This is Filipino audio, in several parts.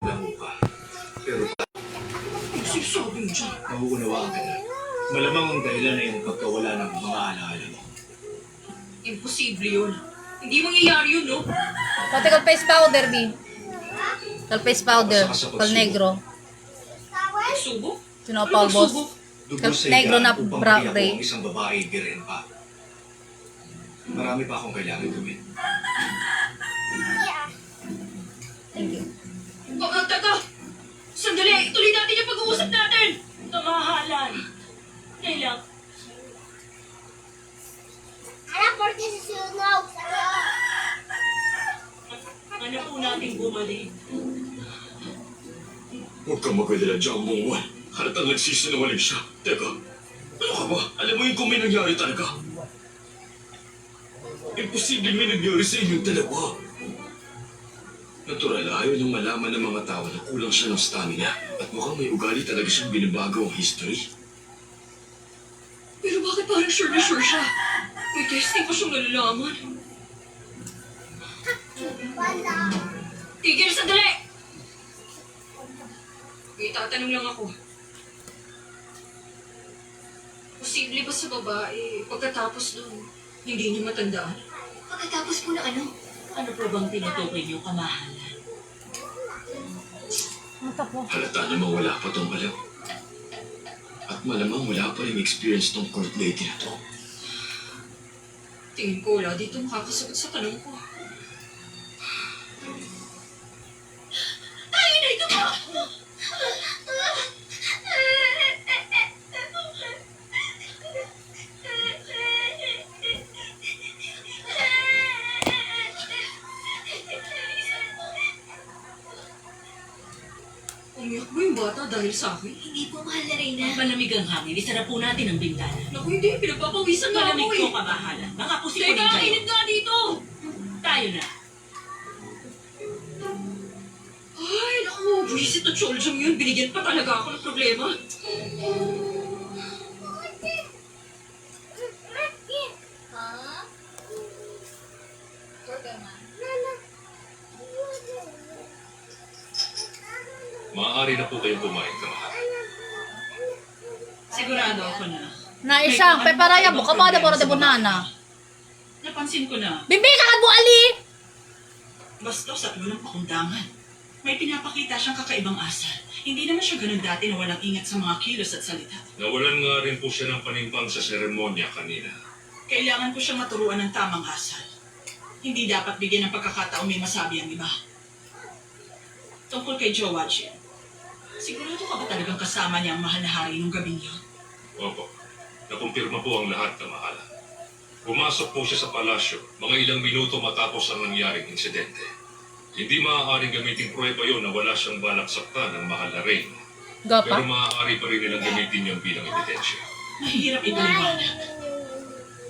Ka. Pero mo dyan. nauunawaan ka na. Malamang ang dahilan na yung pagkawala ng mga alaala mo. Imposible yun. Hindi mangyayari yun, no? Pati face powder, B. face powder. Kal pagsubok. negro. Boss. Dugo Kal- negro na bra- gray. ang isang babae birin pa. Marami pa akong kailangan gawin. Thank you. Baka, teka! Sandali! Ituloy natin yung pag-uusap natin! Kamahalan! Kailang, Anak, porque susunog sa'yo. ano po natin bumalik? Huwag kang magalala dyan, Mungwan. Halatang nagsisinungaling siya. Teka, ano ka ba? Alam mo yung kung may nangyari talaga. Imposible may nangyari sa inyong dalawa. Natural, ayaw niyang malaman ng mga tao na kulang siya ng stamina at mukhang may ugali talaga siyang binibago ang history. Pero bakit parang sure na sure siya? May testing pa siyang nalalaman. Wala. Tigil, sandali! May tatanong lang ako. Posible ba sa babae, pagkatapos nun, hindi niya matandaan? Pagkatapos po na ano? Ano pa bang tinutukoy niyo, kamahalan? Mata po. Halata namang wala pa tong alam. At malamang wala pa rin experience tong court lady na to. Tingin ko wala dito makakasagot sa tanong ko. Umiyak ba yung bata dahil sa akin? Hindi po, mahal na Reyna. Malamig ang hangin. Isara po natin ang bintana. Naku, hindi. Pinagpapawisan na ako eh. kamahalan. Mga Teka, init nga dito! Tayo na. Ay, naku, buwisit at choljong yun. Binigyan pa talaga ako ng problema. Maaari na po kayong kumain, kamahal. Sigurado ako na. Na isang, peparaya mo, kamada po de bunana. Napansin ko na, Bibi ka bu ali! bastos at walang pakundangan. May pinapakita siyang kakaibang asal. Hindi naman siya ganun dati na walang ingat sa mga kilos at salita. Nawalan nga rin po siya ng panimpang sa seremonya kanina. Kailangan ko siyang maturuan ng tamang asal. Hindi dapat bigyan ng pagkakataong may masabi ang iba. Tungkol kay Joe Watchin, sigurado ka ba talagang kasama niya ang mahal na hari nung gabing yun? Opo, nakumpirma po ang lahat, kamahalan. Pumasok po siya sa palasyo mga ilang minuto matapos ang nangyaring insidente. Hindi maaaring gamitin prueba yon na wala siyang balak saktan ng mahal na Rain. Pero Gapa? maaari pa rin nilang gamitin yon bilang ebidensya. Mahirap ipaliwanag.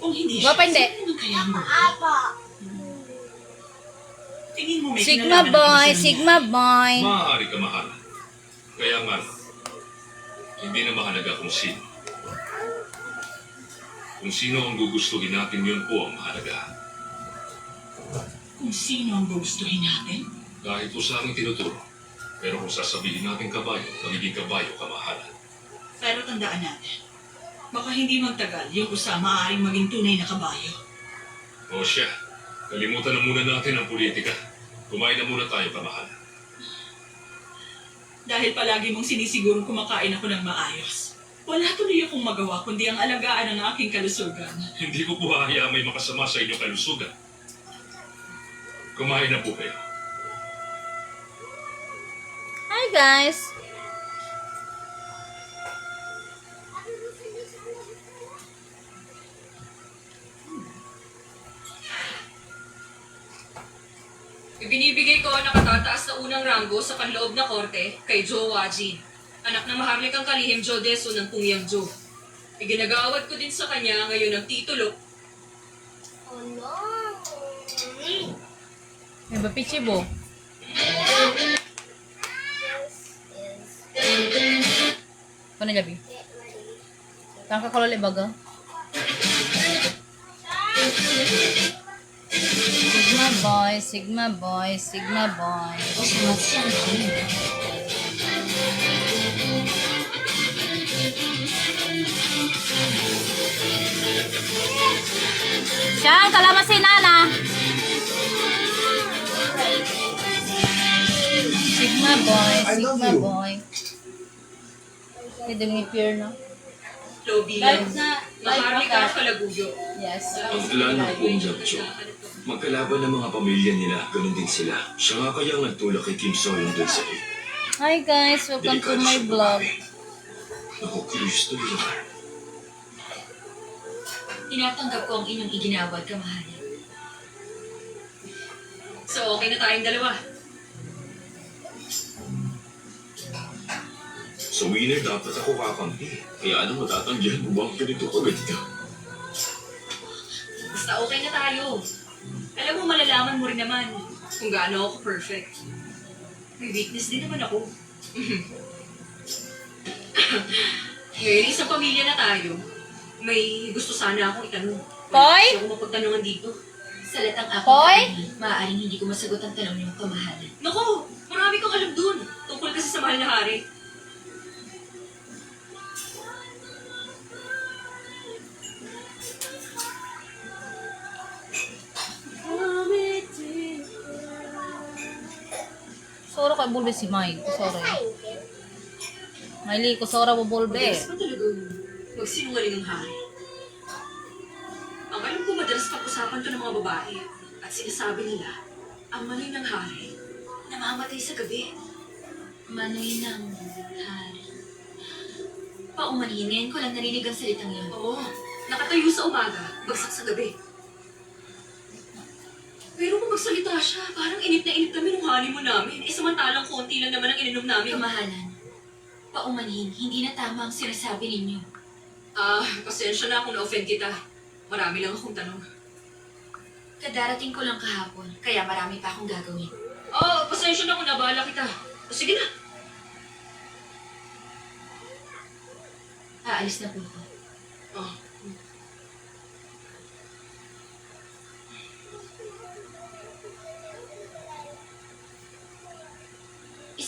Kung hindi siya, Gapa hindi. sino naman kaya mo? Apa. Tingin mo may Sigma kinalaman boy, Sigma boy. Maaari kamahalan. Kaya nga, hindi na mahalaga kung sino. Kung sino ang gugustuhin natin yun po ang mahalaga. Kung sino ang gugustuhin natin? Kahit po sa aming tinuturo. Pero kung sasabihin natin kabayo, magiging kabayo kamahalan. Pero tandaan natin, baka hindi magtagal yung usa maaaring maging tunay na kabayo. O siya, kalimutan na muna natin ang politika. Kumain na muna tayo kamahalan. Dahil palagi mong sinisigurong kumakain ako ng maayos. Wala tuloy akong magawa kundi ang alagaan ng aking kalusugan. Hindi ko po hahayaan may makasama sa inyong kalusugan. Kumain na po kayo. Hi guys! Ibinibigay ko ang nakatataas ranggo sa panloob na korte kay Joe Wajin, anak ng maharlikang kalihim Joe Deso ng Pungyang Joe. Iginagawad ko din sa kanya ngayon ang titulo Oh no. May ba pichibo? Ano gabi? Tangka kolole baga? Sigma boy, Sigma boy, Sigma boy. Siyang kalamansi nana. Sigma boy, Sigma boy. Pwede mo i-peer, no? Live na, live Maharlika na at kalaguyo. Yes. Ang plano ng Punjab-cho, magkalaban ng mga pamilya nila, ganun din sila. Siya nga kaya ang nagtulak kay Kim Soyun doon sa iyo. Hi guys, welcome to my vlog. Naku, Kristo yun. Tinatanggap ko ang inyong iginawad, kamahalan. So, okay na tayong dalawa. Sa winner, dapat ako kakampi. Kaya ano matatanggihan mo ba ang ganito kagad ka? Basta okay na tayo. Alam mo, malalaman mo rin naman kung gaano ako perfect. May weakness din naman ako. Ngayon, isang pamilya na tayo. May gusto sana akong itanong. Koy? Hindi ako mapagtanungan dito. Salatang ako, Hoy! maaaring hindi ko masagot ang tanong niyong kamahalan. Naku, marami kang alam dun. Tungkol kasi sa mahal na hari. Kay bulbe si Mike. Sorry. Miley, ko sora mo bulbe. Magsinungaling ang hari? Ang alam ko, madalas pag-usapan to ng mga babae. At sinasabi nila, ang mali ng hari, namamatay sa gabi. Manoy ng hari. Paumanhin, ngayon ko lang narinig ang salitang yun. Oo, nakatayo sa umaga, bagsak sa gabi. Pero kung magsalita siya, parang init na init kami nung honeymoon namin. Eh, samantalang konti lang naman ang ininom namin. Kamahalan, paumanhin, hindi na tama ang sinasabi ninyo. Ah, pasensya na kung na-offend kita. Marami lang akong tanong. Kadarating ko lang kahapon, kaya marami pa akong gagawin. Oh, pasensya na kung nabala kita. O, sige na. Aalis na po ako. Oh.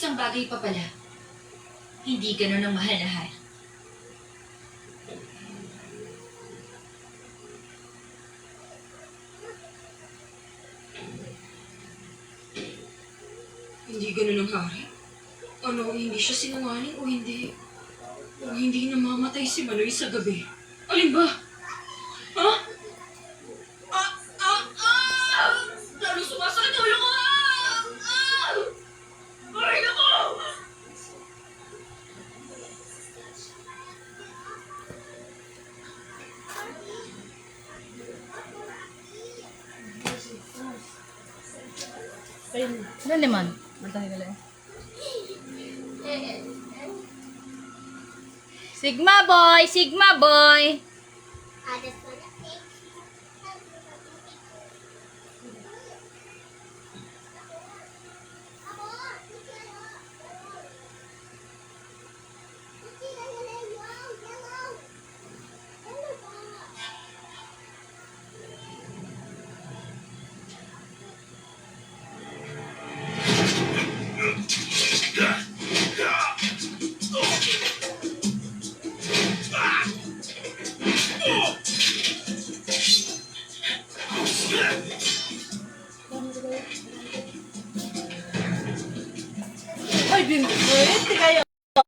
Isang bagay pa pala. Hindi ganun ang mahal na hari. Hindi ganun ang hari? Ano, hindi siya sinungaling o hindi? O hindi namamatay si Manoy sa gabi? Alin ba? Naman? Matay ka lang. Sigma boy, Sigma boy. Adas